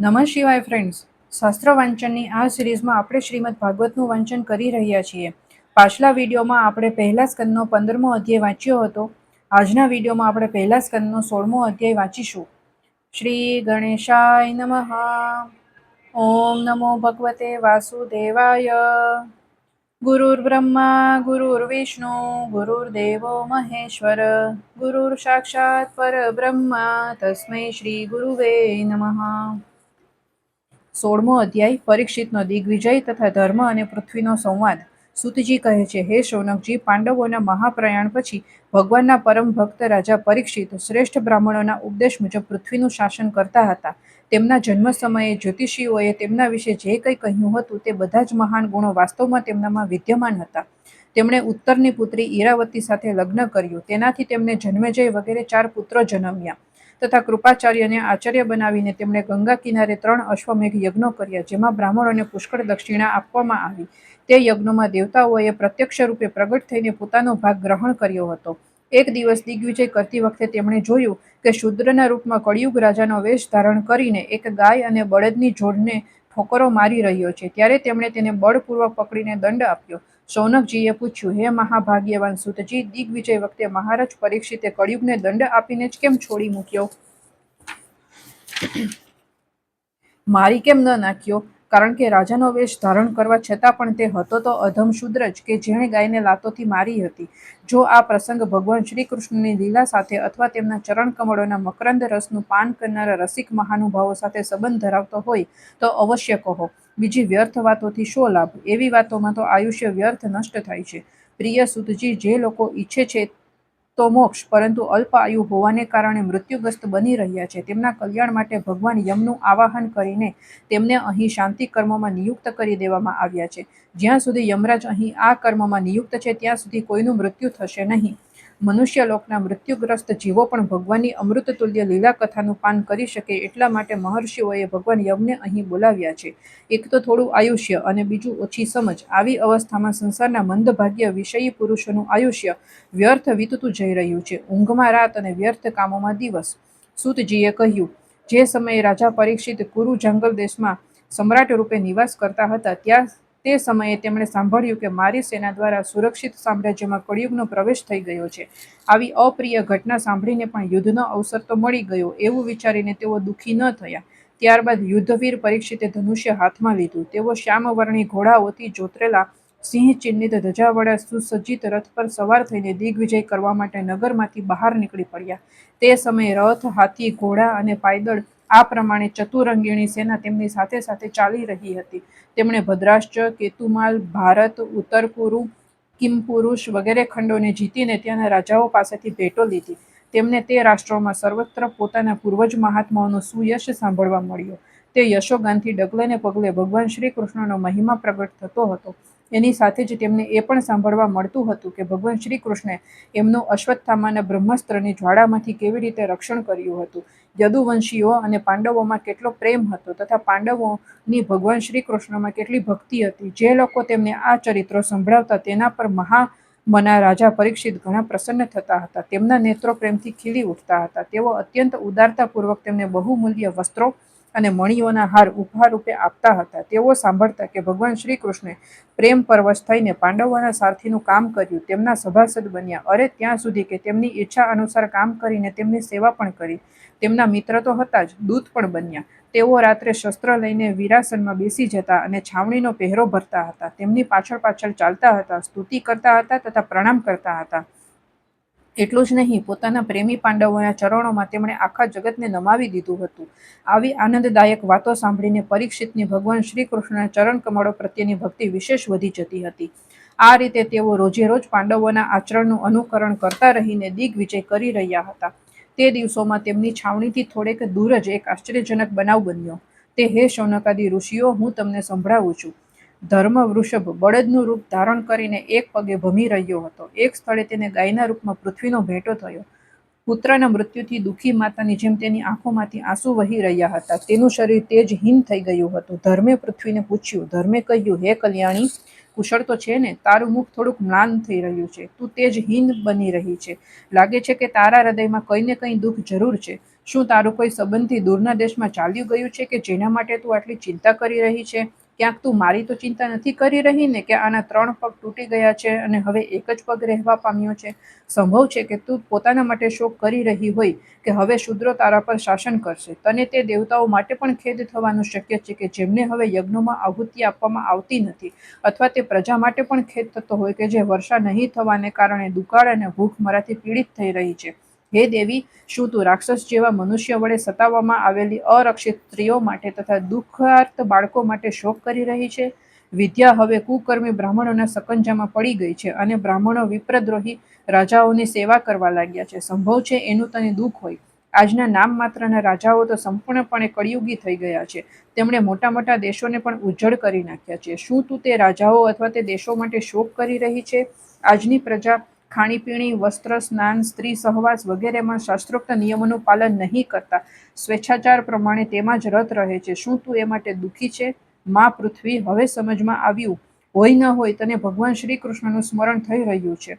નમઃ શિવાય ફ્રેન્ડ્સ શાસ્ત્ર વાંચનની આ સિરીઝમાં આપણે શ્રીમદ ભાગવતનું વાંચન કરી રહ્યા છીએ. પાછલા વિડીયોમાં આપણે પહેલા સ્કંદનો પંદરમો અધ્યાય વાંચ્યો હતો. આજના વિડીયોમાં આપણે પહેલા સ્કંદનો સોળમો અધ્યાય વાંચીશું. શ્રી ગણેશાય નમઃ. ઓમ નમો ભગવતે વાસુદેવાય. ગુરુર્બ્રહ્મા ગુરુર્વિષ્ણુ ગુરુર્દેવો મહેશ્વર, ગુરુર સાક્ષાત પરબ્રહ્મા. તસ્મૈ શ્રી ગુરુવે નમઃ. સોળમો અધ્યાય પરીક્ષિતનો દિગ્વિજય તથા ધર્મ અને પૃથ્વીનો સંવાદ. સુતજી કહે છે, હે શૌનકજી, પાંડવોના મહાપ્રયાણ પછી ભગવાનના પરમ ભક્ત રાજા પરીક્ષિત શ્રેષ્ઠ બ્રાહ્મણોના ઉપદેશ મુજબ પૃથ્વીનું શાસન કરતા હતા. તેમના જન્મ સમયે જ્યોતિષીઓએ તેમના વિશે જે કંઈ કહ્યું હતું તે બધા જ મહાન ગુણો વાસ્તવમાં તેમનામાં વિદ્યમાન હતા. તેમણે ઉત્તરની પુત્રી ઈરાવતી સાથે લગ્ન કર્યું. તેનાથી તેમને જન્મેજય વગેરે ચાર પુત્રો જન્મ્યા. તથા કૃપાચાર્યને આચાર્ય બનાવીને તેમણે ગંગા કિનારે ત્રણ અશ્વમેઘ યજ્ઞો કર્યા, જેમાં બ્રાહ્મણોને પુષ્કળ દક્ષિણા આપવામાં આવી. તે યજ્ઞોમાં દેવતાઓએ પ્રત્યક્ષ રૂપે પ્રગટ થઈને પોતાનો ભાગ ગ્રહણ કર્યો હતો. એક દિવસ દિગ્વિજય કરતી વખતે તેમણે જોયું કે શુદ્રના રૂપમાં કળિયુગ રાજાનો વેશ ધારણ કરીને એક ગાય અને બળદની જોડને ઠોકરો મારી રહ્યો છે. ત્યારે તેમણે તેને બળપૂર્વક પકડીને દંડ આપ્યો. શૌનકજીએ પૂછ્યું, હે મહાભાગ્યવાન સુતજી, દિગ્વિજય વખતે મહારાજ પરીક્ષિતે કળિયુગને દંડ આપીને જ કેમ છોડી મૂક્યો? મારી કેમ ન નાખ્યો? કારણ કે રાજાનો વેશ ધારણ કરવા છતાં પણ તે હતો તો અધમ શુદ્ર જ કે જેણે ગાયને લાતોથી મારી હતી. જો આ પ્રસંગ ભગવાન શ્રી કૃષ્ણની લીલા સાથે અથવા તેમના ચરણ કમળોના મકરંદ રસનું પાન કરનારા રસિક મહાનુભાવો સાથે સંબંધ ધરાવતો હોય, તો અવશ્ય કહો. બીજી વ્યર્થ વાતોથી શો લાભ? એવી વાતોમાં તો આયુષ્ય વ્યર્થ નષ્ટ થાય છે. પ્રિય સુતજી, જે લોકો ઈચ્છે છે તો મોક્ષ, પરંતુ અલ્પ આયુ હોવાને કારણે મૃત્યુગ્રસ્ત બની રહ્યા છે. તેમના કલ્યાણ માટે ભગવાન યમનું આવાહન કરીને તેમને અહીં શાંતિ કર્મમાં નિયુક્ત કરી દેવામાં આવ્યા છે. જ્યાં સુધી યમરાજ અહીં આ કર્મમાં નિયુક્ત છે, ત્યાં સુધી કોઈનું મૃત્યુ થશે નહીં. મનુષ્યલોકના મૃત્યુગ્રસ્ત જીવો પણ ભગવાનની અમૃતતુલ્ય લીલા કથાનું પાન કરી શકે એટલા માટે મહર્ષિઓએ ભગવાન યમને અહીં બોલાવ્યા છે. એક તો થોડું આયુષ્ય અને બીજું ઓછી સમજ. આવી અવસ્થામાં સંસારના મંદભાગ્ય વિષયી પુરુષોનું આયુષ્ય વ્યર્થ વીતતું જઈ રહ્યું છે. ઊંઘમાં રાત અને વ્યર્થ કામોમાં દિવસ. સૂતજીએ કહ્યું, જે સમયે રાજા પરીક્ષિત કુરુ જંગલ દેશમાં સમ્રાટ રૂપે નિવાસ કરતા હતા, ત્યાં તે સમયે તેમણે સાંભળ્યું કે મારી સેના દ્વારા સુરક્ષિત સામ્રાજ્યમાં કળિયુગનો પ્રવેશ થઈ ગયો છે. આવી અપ્રિય ઘટના સાંભળીને પણ યુદ્ધનો અવસર તો મળી ગયો એવું વિચારીને તેઓ દુઃખી ન થયા. ત્યારબાદ યુદ્ધવીર પરીક્ષિતે ધનુષ્ય હાથમાં લીધું. તેઓ શ્યામવર્ણી ઘોડાઓથી જોતરેલા સિંહ ચિહ્નિત ધજાવાળા સુસજ્જિત રથ પર સવાર થઈને દિગ્વિજય કરવા માટે નગરમાંથી બહાર નીકળી પડ્યા. તે સમયે રથ, હાથી, ઘોડા અને પાયદળ આ પ્રમાણે ચતુરંગીણી સેના તેમની સાથે સાથે ચાલી રહી હતી. તેમણે ભદ્રાષ્ટ્ર કેતુમાલ, ભારત ઉત્તરકુરુ કિમપુરુષ વગેરે ખંડોને જીતીને ત્યાંના રાજાઓ પાસેથી ભેટો લીધી. તેમને તે રાષ્ટ્રોમાં સર્વત્ર પોતાના પૂર્વજ મહાત્માઓનો સુયશ સાંભળવા મળ્યો. તે યશોગાનથી ડગલે ને પગલે ભગવાન શ્રી કૃષ્ણનો મહિમા પ્રગટ થતો હતો. એની સાથે જ તેમને એ પણ સાંભળવા મળતું હતું કે ભગવાન શ્રી કૃષ્ણે એમનું અશ્વત્થામાના બ્રહ્માસ્ત્રની જ્વાળામાંથી કેવી રીતે રક્ષણ કર્યું હતું. યદુવંશીઓ અને પાંડવોમાં કેટલો પ્રેમ હતો તથા પાંડવોની ભગવાન શ્રી કૃષ્ણમાં કેટલી ભક્તિ હતી. જે લોકો તેમને આ ચરિત્રો સંભળાવતા તેના પર મહા મના રાજા પરીક્ષિત ઘણા પ્રસન્ન થતા હતા. તેમના નેત્રો પ્રેમથી ખીલી ઉઠતા હતા. તેઓ અત્યંત ઉદારતાપૂર્વક તેમને બહુમૂલ્ય વસ્ત્રો અને મણિઓના હાર ઉપહાર રૂપે આપતા હતા. તેઓ સાંભળતા કે ભગવાન શ્રી કૃષ્ણે પ્રેમ પરવશ થઈને પાંડવોના સારથીનું કામ કર્યું, તેમના સભાસદ બન્યા. અરે, ત્યાં સુધી કે તેમની ઈચ્છા અનુસાર કામ કરીને તેમની સેવા પણ કરી. તેમના મિત્ર તો હતા જ, દૂત પણ બન્યા. તેઓ રાત્રે શસ્ત્ર લઈને વિરાસનમાં બેસી જતા અને છાવણીનો પહેરો ભરતા હતા. તેમની પાછળ પાછળ ચાલતા હતા, સ્તુતિ કરતા હતા તથા પ્રણામ કરતા હતા. એટલું જ નહીં, પોતાના પ્રેમી પાંડવોના ચરણોમાં તેમણે આખા જગતને નમાવી દીધું હતું. આવી આનંદદાયક વાતો સાંભળીને પરીક્ષિતની ભગવાન શ્રી કૃષ્ણના ચરણ કમળો પ્રત્યેની ભક્તિ વિશેષ વધી જતી હતી. આ રીતે તેઓ રોજે રોજ પાંડવોના આચરણનું અનુકરણ કરતા રહીને દિગ્વિજય કરી રહ્યા હતા. તે દિવસોમાં તેમની છાવણીથી થોડેક દૂર જ એક આશ્ચર્યજનક બનાવ બન્યો. તે, હે શૌનકાદી ઋષિઓ, હું તમને સંભળાવું છું. ધર્મ વૃષભ બળદનું રૂપ ધારણ કરીને એક પગે ભમી રહ્યો હતો. એક સ્થળે તેને ગાયના રૂપમાં પૃથ્વીનો ભેટો થયો. પુત્રના મૃત્યુથી દુઃખી માતાની જેમ તેની આંખોમાંથી આંસુ વહી રહ્યા હતા. તેનું શરીર તેજહીન થઈ ગયું હતું. ધર્મે પૃથ્વીને પૂછ્યું, ધર્મે કહ્યું, હે કલ્યાણી, કુશળ તો છે ને? તારું મુખ થોડુંક મ્લાન થઈ રહ્યું છે. તું તેજહીન બની રહી છે. લાગે છે કે તારા હૃદયમાં કંઈ ને કંઈ દુઃખ જરૂર છે. શું તારું કોઈ સંબંધી દૂરના દેશમાં ચાલ્યું ગયું છે કે જેના માટે તું આટલી ચિંતા કરી રહી છે? ક્યાંક તું મારી તો ચિંતા નથી કરી રહી ને કે આના ત્રણ પગ તૂટી ગયા છે અને હવે એક જ પગ રહેવા પામ્યો છે? સંભવ છે કે તું પોતાના માટે શોક કરી રહી હોય કે હવે શુદ્રો તારા પર શાસન કરશે? તને તે દેવતાઓ માટે પણ ખેદ થવાનું શક્ય છે કે જેમને હવે યજ્ઞોમાં આહુતિ આપવામાં આવતી નથી અથવા તે પ્રજા માટે પણ ખેદ થતો હોય કે જે વર્ષા નહીં થવાને કારણે દુકાળ અને ભૂખ મરાથી પીડિત થઈ રહી છે. હે દેવી, શું તું રાક્ષસ જેવા મનુષ્ય વડે સતાવવામાં આવેલી અરક્ષિત સ્ત્રીઓ માટે તથા દુઃખાર્થ બાળકો માટે શોક કરી રહી છે? વિદ્યા હવે કુકર્મી બ્રાહ્મણોના સકંજામાં પડી ગઈ છે અને બ્રાહ્મણો વિપ્રદ્રોહી રાજાઓની સેવા કરવા લાગ્યા છે. સંભવ છે એનું તને દુઃખ હોય. આજના નામ માત્રના રાજાઓ તો સંપૂર્ણપણે કળિયુગી થઈ ગયા છે. તેમણે મોટા મોટા દેશોને પણ ઉજ્જડ કરી નાખ્યા છે. શું તું તે રાજાઓ અથવા તે દેશો માટે શોક કરી રહી છે? આજની પ્રજા ખાણીપીણી, વસ્ત્ર, સ્નાન, સ્ત્રી સહવાસ વગેરેમાં શાસ્ત્રોક્ત નિયમોનું પાલન નહીં કરતા. સ્વેચ્છાચાર પ્રમાણે તેમાં જ રત રહે છે. શું તું એ માટે દુઃખી છે? મા પૃથ્વી, હવે સમજમાં આવ્યું હોય ન હોય તને ભગવાન શ્રી કૃષ્ણનું સ્મરણ થઈ રહ્યું છે.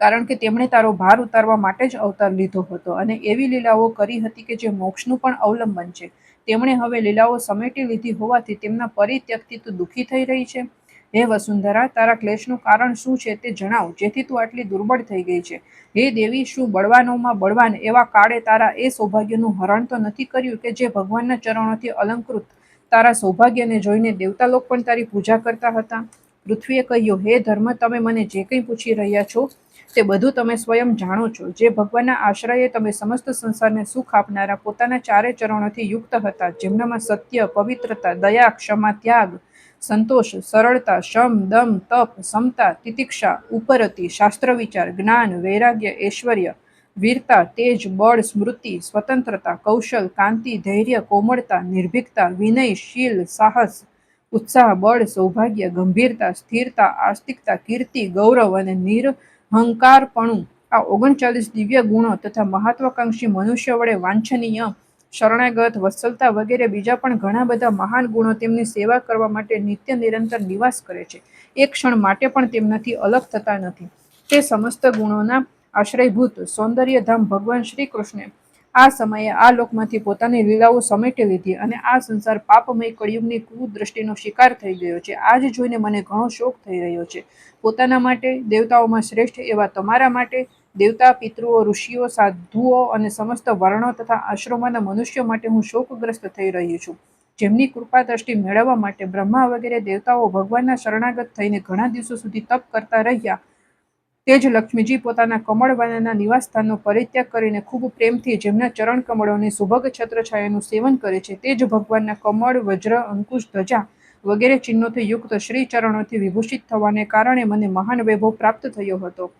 કારણ કે તેમણે તારો ભાર ઉતારવા માટે જ અવતાર લીધો હતો અને એવી લીલાઓ કરી હતી કે જે મોક્ષનું પણ અવલંબન છે. તેમણે હવે લીલાઓ સમેટી લીધી હોવાથી તેમના પરિત્યક્તિ તું દુઃખી થઈ રહી છે? હે વસુંધરા, તારા ક્લેશનું કારણ શું છે તે જણાવ, જેથી તું આટલી દુર્બળ થઈ ગઈ છે. હે દેવી, શું બળવાનોમાં બળવાન એવા કાળે તારા એ સૌભાગ્યનું હરણ તો નથી કર્યું કે જે ભગવાનના ચરણોથી અલંકૃત? તારા સૌભાગ્યને જોઈને દેવતા લોક પણ તારી પૂજા કરતા હતા. પૃથ્વીએ કહ્યું, હે ધર્મ, તમે મને જે કંઈ પૂછી રહ્યા છો તે બધું તમે સ્વયં જાણો છો. જે ભગવાનના આશ્રયે તમે સમસ્ત સંસારને સુખ આપનારા પોતાના ચારે ચરણોથી યુક્ત હતા, જેમનામાં સત્ય, પવિત્રતા, દયા, ક્ષમા, ત્યાગ સંતોષ, સરળતા, શમ, દમ, તપ, સમતા, તિતિક્ષા, ઉપરતિ શાસ્ત્ર વિચાર જ્ઞાન, વૈરાગ્ય, ઐશ્વર્ય, વીરતા, તેજ, બળ, સ્મૃતિ, સ્વતંત્રતા, કૌશલ, કાંતિ, ધૈર્ય, કોમળતા, નિર્ભીકતા, વિનય, શીલ, સાહસ, ઉત્સાહ, બળ, સૌભાગ્ય, ગંભીરતા, સ્થિરતા, આસ્તિકતા, કીર્તિ, ગૌરવ અને નિરહંકારપણું. આ ઓગણચાલીસ દિવ્ય ગુણો તથા મહત્વાકાંક્ષી મનુષ્ય વડે વાંછનીય શરણાગત, વત્સલતા વગેરે બીજા પણ ઘણા બધા મહાન ગુણો તેમની સેવા કરવા માટે નિત્ય નિરંતર નિવાસ કરે છે. એક ક્ષણ માટે પણ તેમનાથી અલગ થતા નથી. તે સમસ્ત ગુણોના આશ્રયભૂત સૌંદર્યધામ ભગવાન શ્રી કૃષ્ણે આ સમયે આ લોકમાંથી પોતાની લીલાઓ સમેટી લીધી અને આ સંસાર પાપમય કળિયુગની કુદૃષ્ટિનો શિકાર થઈ ગયો છે. આજ જોઈને મને ઘણો શોક થઈ રહ્યો છે. પોતાના માટે, દેવતાઓમાં શ્રેષ્ઠ એવા તમારા માટે દેવતા, પિતૃઓ, ઋષિઓ, સાધુઓ અને સમસ્ત વર્ણો તથા આશ્રમોના મનુષ્યો માટે હું શોકગ્રસ્ત થઈ રહ્યો છું. જેમની કૃપા દ્રષ્ટિ મેળવવા માટે બ્રહ્મા વગેરે દેવતાઓ ભગવાનના શરણાગત થઈને ઘણા દિવસો સુધી તપ કરતા રહ્યા. તે જ લક્ષ્મીજી પોતાના કમળવાનાના નિવાસસ્થાનનો પરિત્યાગ કરીને ખૂબ પ્રેમથી જેમના ચરણ કમળોની સુભગ છત્રછાયાનું સેવન કરે છે, તે જ ભગવાનના કમળ, વજ્ર, અંકુશ, ધજા વગેરે ચિહ્નોથી યુક્ત શ્રી ચરણોથી વિભૂષિત થવાને કારણે મને મહાન વૈભવ પ્રાપ્ત થયો હતો.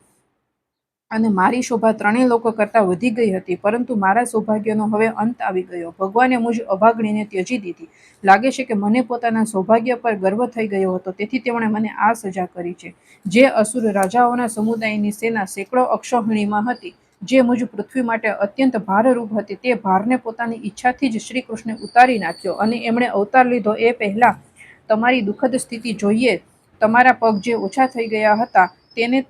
અને મારી શોભા ત્રણેય લોકો કરતાં વધી ગઈ હતી, પરંતુ મારા સૌભાગ્યનો હવે અંત આવી ગયો. ભગવાને મુજ અભાગણીને ત્યજી દીધી. લાગે છે કે મને પોતાના સૌભાગ્ય પર ગર્વ થઈ ગયો હતો, તેથી તેમણે મને આ સજા કરી છે. જે અસુર રાજાઓના સમુદાયની સેના સેંકડો અક્ષોહિણીમાં હતી, જે મુજ પૃથ્વી માટે અત્યંત ભારરૂપ હતી, તે ભારને પોતાની ઈચ્છાથી જ શ્રી કૃષ્ણે ઉતારી નાખ્યો અને એમણે અવતાર લીધો એ પહેલાં તમારી દુઃખદ સ્થિતિ જોઈએ, તમારા પગ જે ઓછા થઈ ગયા હતા, તેને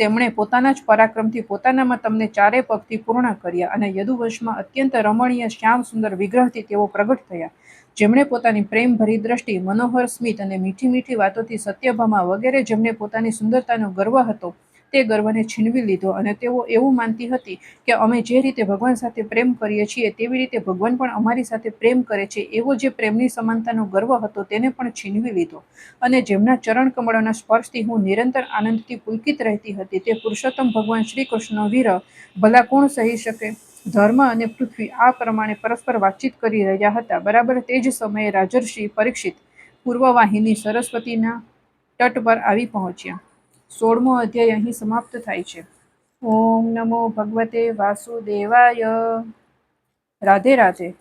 તેમણે પોતાના જ પરાક્રમથી પોતાનામાં તમને ચારે પગથી પૂર્ણ કર્યા અને યદુવંશમાં અત્યંત રમણીય, શ્યામ સુંદર વિગ્રહથી તેઓ પ્રગટ થયા. જેમણે પોતાની પ્રેમભરી દ્રષ્ટિ, મનોહર સ્મિત અને મીઠી મીઠી વાતોથી સત્યભામા વગેરે જેમને પોતાની સુંદરતાનો ગર્વ હતો તે ગર્વને છીનવી લીધો અને તેઓ એવું માનતી હતી કે અમે જે રીતે ભગવાન સાથે પ્રેમ કરીએ છીએ, તેવી રીતે ભગવાન પણ અમારી સાથે પ્રેમ કરે છે. એવો જે પ્રેમની સમાનતાનો ગર્વ હતો તેને પણ છીનવી લીધો. અને જેમના ચરણ કમળોના સ્પર્શથી હું નિરંતર આનંદથી પુલકિત રહેતી હતી, તે પુરુષોત્તમ ભગવાન શ્રી કૃષ્ણ વીર ભલા કોણ સહી શકે? ધર્મ અને પૃથ્વી આ પ્રમાણે પરસ્પર વાતચીત કરી રહ્યા હતા. બરાબર તે જ સમયે રાજર્ષિ પરીક્ષિત પૂર્વવાહિની સરસ્વતીના તટ પર આવી પહોંચ્યા. સોળમો અધ્યાય અહીં સમાપ્ત થાય છે. ઓમ નમો ભગવતે વાસુદેવાય. રાધે રાધે.